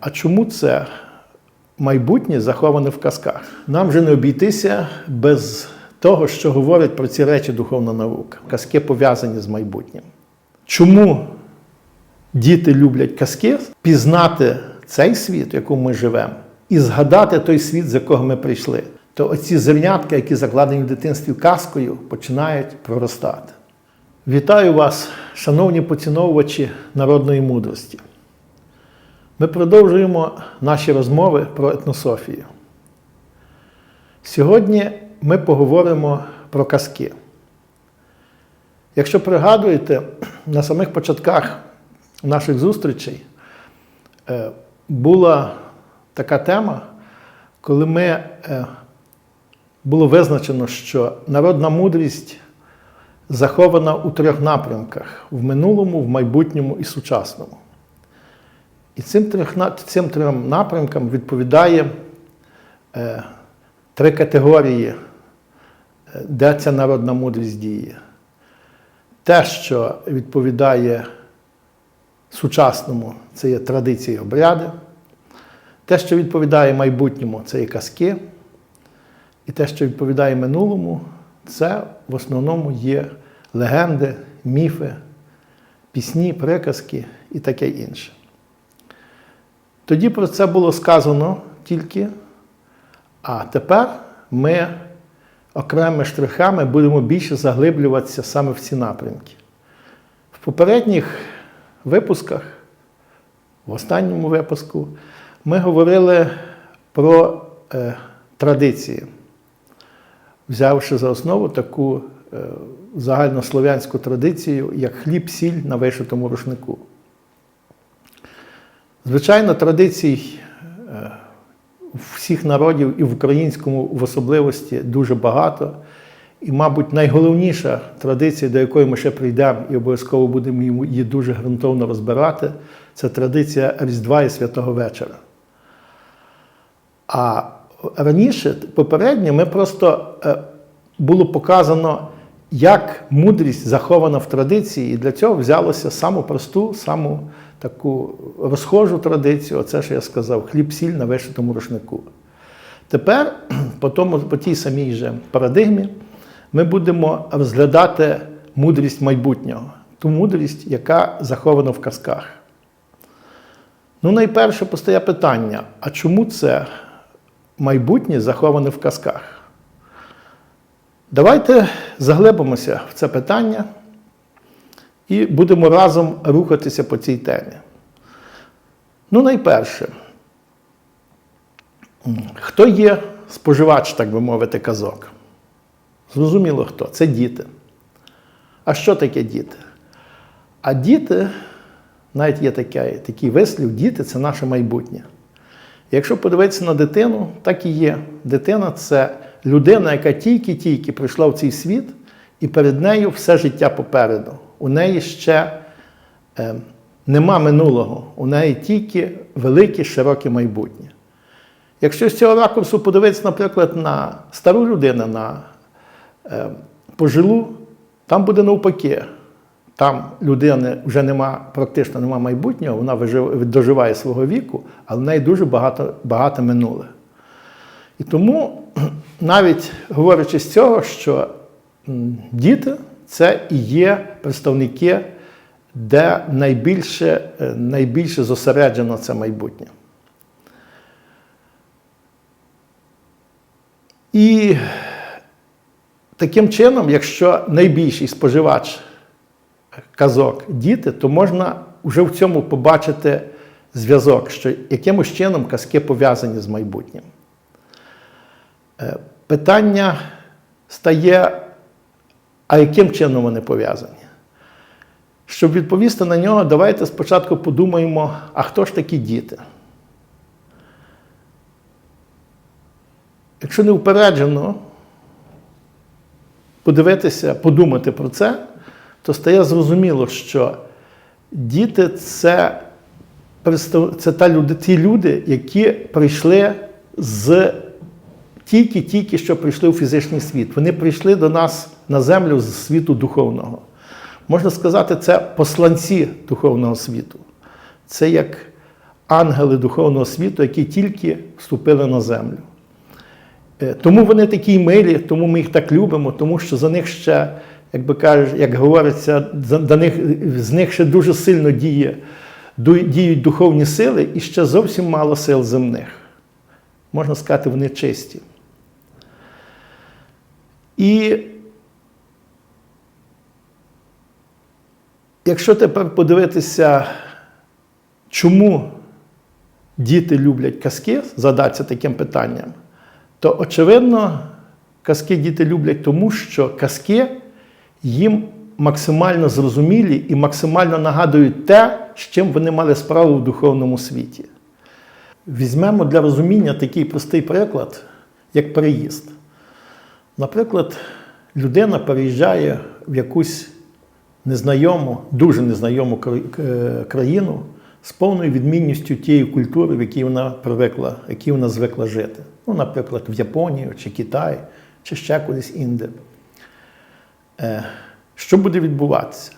а чому це майбутнє заховане в казках? Нам вже не обійтися без того, що говорить про ці речі духовна наука. Казки пов'язані з майбутнім. Чому діти люблять казки? Пізнати цей світ, в якому ми живемо, і згадати той світ, з якого ми прийшли. То оці зернятка, які закладені в дитинстві казкою, починають проростати. Вітаю вас, шановні поціновувачі народної мудрості. Ми продовжуємо наші розмови про етнософію. Сьогодні ми поговоримо про казки. Якщо пригадуєте, на самих початках наших зустрічей е, була така тема, коли ми е, було визначено, що народна мудрість захована у трьох напрямках: в минулому, в майбутньому і сучасному. І цим, цим трьом напрямкам відповідає е, три категорії, е, де ця народна мудрість діє. Те, що відповідає сучасному, це є традиції обряди. Те, що відповідає майбутньому, це є казки. І те, що відповідає минулому, це в основному є легенди, міфи, пісні, приказки і таке інше. Тоді про це було сказано тільки, а тепер ми окремими штрихами будемо більше заглиблюватися саме в ці напрямки. В попередніх випусках, в останньому випуску, ми говорили про е, традиції, взявши за основу таку е, загальнослов'янську традицію, як хліб, сіль на вишитому рушнику. Звичайно, традицій е, всіх народів і в українському в особливості дуже багато. І, мабуть, найголовніша традиція, до якої ми ще прийдемо і обов'язково будемо її дуже ґрунтовно розбирати, це традиція Різдва і Святого Вечора. А раніше, попередньо, ми просто е, було показано, як мудрість захована в традиції, і для цього взялося саму просту, саму таку розхожу традицію, оце що я сказав, хліб-сіль на вишитому рушнику. Тепер, по, тому, по тій самій же парадигмі, ми будемо розглядати мудрість майбутнього, ту мудрість, яка захована в казках. Ну, найперше постає питання: а чому це майбутнє заховане в казках? Давайте заглибимося в це питання і будемо разом рухатися по цій темі. Ну, найперше, хто є споживач, так би мовити, казок? Зрозуміло хто? Це діти. А що таке діти? А діти, навіть є такий, такий вислів, діти це наше майбутнє. Якщо подивитися на дитину, так і є. Дитина це людина, яка тільки-тільки прийшла в цей світ, і перед нею все життя попереду. У неї ще е, нема минулого, у неї тільки велике, широке майбутнє. Якщо з цього ракурсу подивитися, наприклад, на стару людину, на е, пожилу, там буде навпаки. Там людини вже нема, практично нема майбутнього, вона доживає свого віку, але в неї дуже багато багато минуле. І тому, навіть говорячи з цього, що діти це і є представники, де найбільше, е, найбільше зосереджено це майбутнє. І таким чином, якщо найбільший споживач казок діти, то можна вже в цьому побачити зв'язок, що якимось чином казки пов'язані з майбутнім. Е, питання стає, а яким чином вони пов'язані? Щоб відповісти на нього, давайте спочатку подумаємо, а хто ж такі діти? Якщо не упереджено подивитися, подумати про це, то стає зрозуміло, що діти це це та люди, ті люди, які прийшли з тільки-тільки що прийшли у фізичний світ. Вони прийшли до нас на землю з світу духовного. Можна сказати, це посланці духовного світу. Це як ангели духовного світу, які тільки вступили на землю. Е, Тому вони такі милі, тому ми їх так любимо, тому що за них ще, як би кажуть, як говориться, за- них, з них ще дуже сильно діє, діють духовні сили і ще зовсім мало сил земних. Можна сказати, вони чисті. І якщо тепер подивитися, чому діти люблять казки, задатися таким питанням, то очевидно, казки діти люблять тому, що казки їм максимально зрозумілі і максимально нагадують те, з чим вони мали справу в духовному світі. Візьмемо для розуміння такий простий приклад, як переїзд. Наприклад, людина переїжджає в якусь незнайому, дуже незнайому е, країну з повною відмінністю тієї культури, в якій вона привикла, в якій вона звикла жити. Ну, наприклад, в Японію чи Китай, чи ще кудись інде. Е, Що буде відбуватися?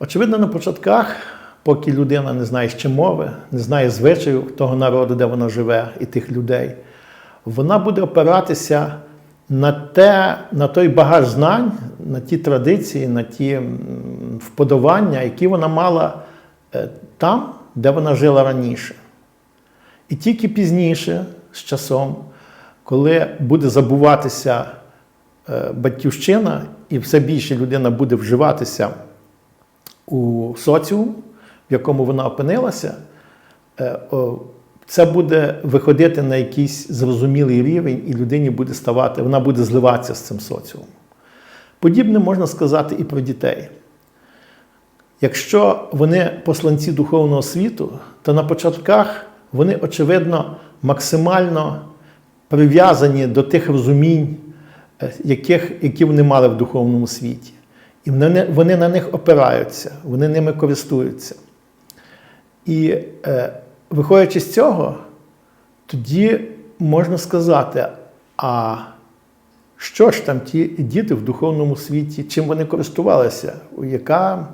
Очевидно, на початках, поки людина не знає ще мови, не знає звичаю того народу, де вона живе, і тих людей, вона буде опиратися на, те, на той багаж знань, на ті традиції, на ті вподобання, які вона мала е, там, де вона жила раніше. І тільки пізніше, з часом, коли буде забуватися е, батьківщина, і все більше людина буде вживатися у соціум, в якому вона опинилася, е, це буде виходити на якийсь зрозумілий рівень, і людині буде ставати, вона буде зливатися з цим соціумом. Подібне можна сказати і про дітей. Якщо вони посланці духовного світу, то на початках вони, очевидно, максимально прив'язані до тих розумінь, е, яких, які вони мали в духовному світі. І вони, на них опираються, вони ними користуються. І е, виходячи з цього, тоді можна сказати, а що ж там ті діти в духовному світі, чим вони користувалися? Яка,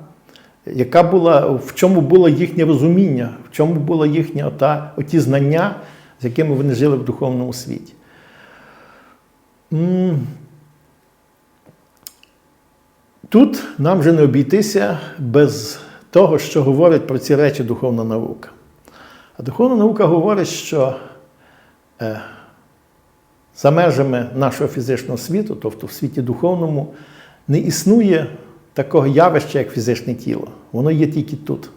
яка була, в чому було їхнє розуміння, в чому було їхнє ота, оті знання, з якими вони жили в духовному світі? Тут нам вже не обійтися без того, що говорить про ці речі духовна наука. А духовна наука говорить, що е, за межами нашого фізичного світу, тобто в світі духовному, не існує такого явища, як фізичне тіло. Воно є тільки тут.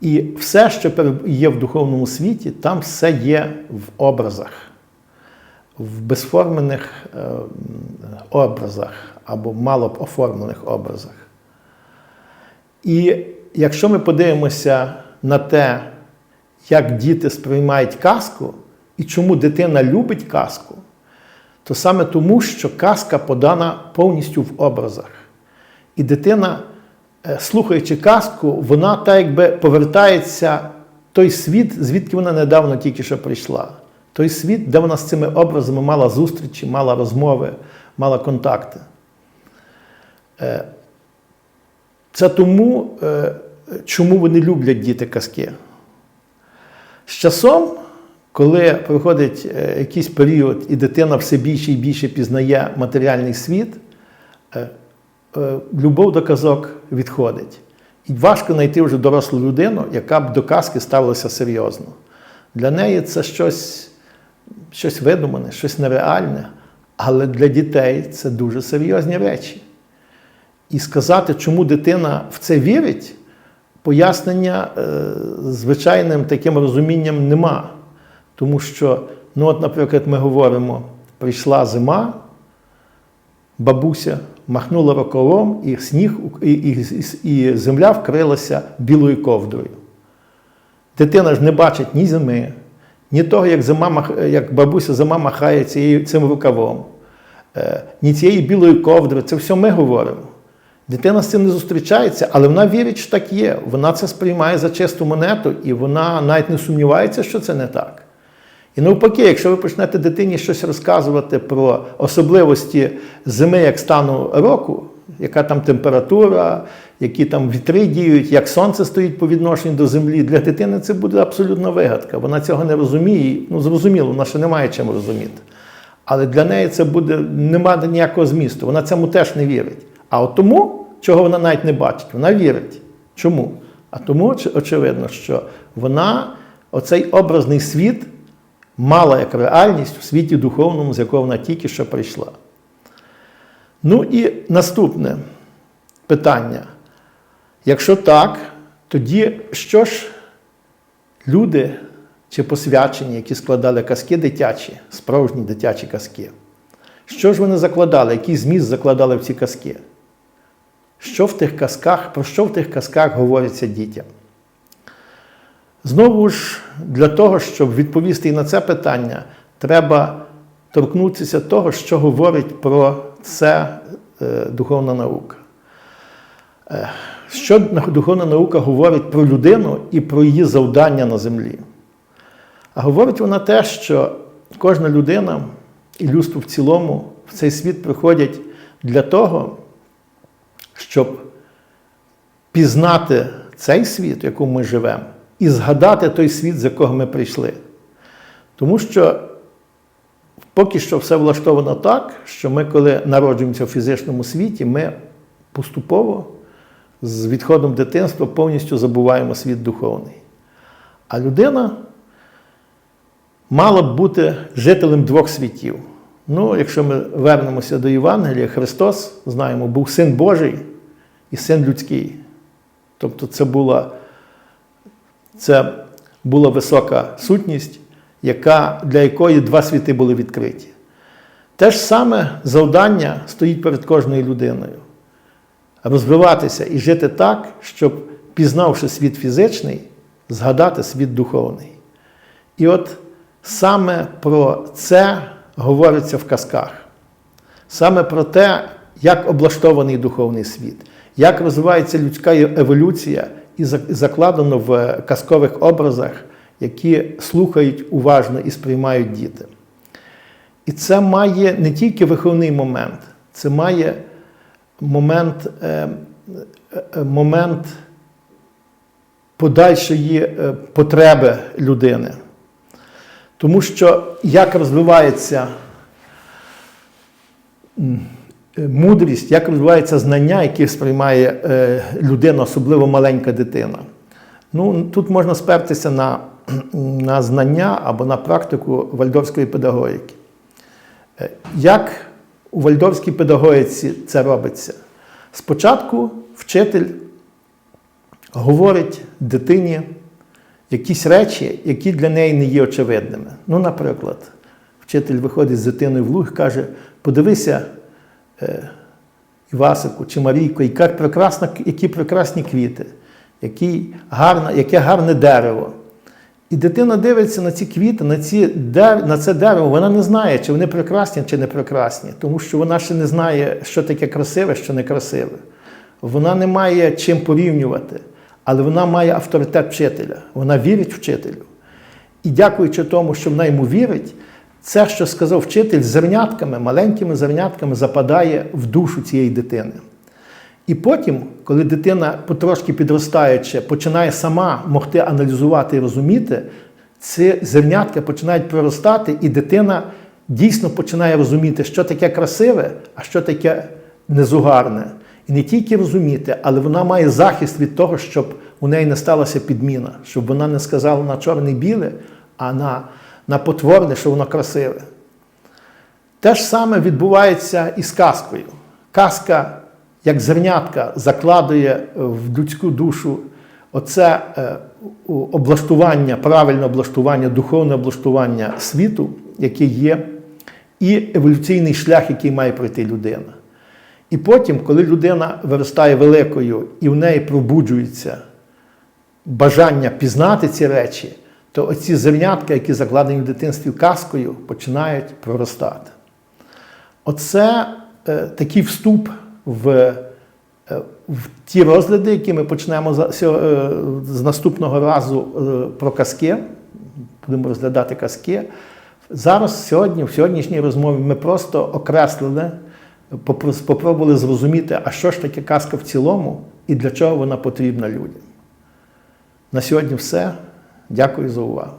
І все, що є в духовному світі, там все є в образах, в безформених е, образах або мало оформлених образах. І якщо ми подивимося на те, як діти сприймають казку і чому дитина любить казку, то саме тому, що казка подана повністю в образах. І дитина, е, слухаючи казку, вона так якби повертається в той світ, звідки вона недавно тільки що прийшла. Той світ, де вона з цими образами мала зустрічі, мала розмови, мала контакти. Е, Це тому, е, чому вони люблять діти казки. З часом, коли проходить е, якийсь період, і дитина все більше і більше пізнає матеріальний світ, е, е, любов до казок відходить. І важко знайти вже дорослу людину, яка б до казки ставилася серйозно. Для неї це щось, щось видумане, щось нереальне, але для дітей це дуже серйозні речі. І сказати, чому дитина в це вірить, пояснення е, звичайним таким розумінням нема. Тому що, ну от, наприклад, ми говоримо, прийшла зима, бабуся махнула рукавом, і сніг і, і, і, земля вкрилася білою ковдрою. Дитина ж не бачить ні зими, ні того, як, зима, як бабуся зима махає цією, цим рукавом, е, ні цієї білої ковдри. Це все ми говоримо. Дитина з цим не зустрічається, але вона вірить, що так є. Вона це сприймає за чисту монету, і вона навіть не сумнівається, що це не так. І навпаки, якщо ви почнете дитині щось розказувати про особливості зими як стану року, яка там температура, які там вітри діють, як сонце стоїть по відношенню до землі. Для дитини це буде абсолютно вигадка. Вона цього не розуміє. Ну, зрозуміло, вона ще не має чим розуміти. Але для неї це буде немає ніякого змісту. Вона цьому теж не вірить. А от тому, чого вона навіть не бачить, вона вірить. Чому? А тому, очевидно, що вона оцей образний світ мала як реальність в світі духовному, з якого вона тільки що прийшла. Ну і наступне питання. Якщо так, тоді що ж люди чи посвячені, які складали казки дитячі, справжні дитячі казки, що ж вони закладали, який зміст закладали в ці казки? Що в тих казках, про що в тих казках говориться дітям? Знову ж, для того, щоб відповісти і на це питання, треба торкнутися того, що говорить про це е, духовна наука. Е, що духовна наука говорить про людину і про її завдання на землі? А говорить вона те, що кожна людина і людство в цілому в цей світ приходять для того, щоб пізнати цей світ, в якому ми живемо, і згадати той світ, з якого ми прийшли. Тому що поки що все влаштовано так, що ми, коли народжуємося в фізичному світі, ми поступово з відходом дитинства повністю забуваємо світ духовний. А людина мала б бути жителем двох світів. Ну, якщо ми вернемося до Євангелія, Христос, знаємо, був син Божий і син людський. Тобто це була, це була висока сутність, яка, для якої два світи були відкриті. Те ж саме завдання стоїть перед кожною людиною. Розвиватися і жити так, щоб, пізнавши світ фізичний, згадати світ духовний. І от саме про це говориться в казках. Саме про те, як облаштований духовний світ, як розвивається людська еволюція, і закладено в казкових образах, які слухають уважно і сприймають діти. І це має не тільки виховний момент, це має момент, е, е, момент подальшої е, потреби людини. Тому що як розвивається мудрість, як розвивається знання, які сприймає людина, особливо маленька дитина. Ну, Тут можна спертися на, на знання або на практику вальдорфської педагогіки. Як у вальдорфській педагогіці це робиться? Спочатку вчитель говорить дитині якісь речі, які для неї не є очевидними. Ну, наприклад, вчитель виходить з дитиною в луг і каже: подивися, е, Івасику чи Марійко, яка прекрасна, які прекрасні квіти, який гарна, яке гарне дерево. І дитина дивиться на ці квіти, на ці, на це дерево, вона не знає, чи вони прекрасні, чи не прекрасні, тому що вона ще не знає, що таке красиве, що не красиве. Вона не має чим порівнювати, але вона має авторитет вчителя. Вона вірить вчителю. І дякуючи тому, що вона йому вірить, це, що сказав вчитель, зернятками, маленькими зернятками западає в душу цієї дитини. І потім, коли дитина, потрошки підростаючи, починає сама могти аналізувати і розуміти, ці зернятка починають проростати, і дитина дійсно починає розуміти, що таке красиве, а що таке незугарне. І не тільки розуміти, але вона має захист від того, щоб у неї не сталася підміна, щоб вона не сказала на чорне біле, а на, на потворне, що воно красиве. Те ж саме відбувається і з казкою. Казка як зернятка закладує в людську душу оце е, облаштування, правильне облаштування, духовне облаштування світу, яке є, і еволюційний шлях, який має пройти людина. І потім, коли людина виростає великою і в неї пробуджується бажання пізнати ці речі, то оці зернятка, які закладені в дитинстві казкою, починають проростати. Оце е, такий вступ в е, в ті розгляди, які ми почнемо з, е, з наступного разу е, про казки, будемо розглядати казки. Зараз, сьогодні, в сьогоднішній розмові, ми просто окреслили, попробували зрозуміти, а що ж таке казка в цілому, і для чого вона потрібна людям. На сьогодні все. Дякую за увагу.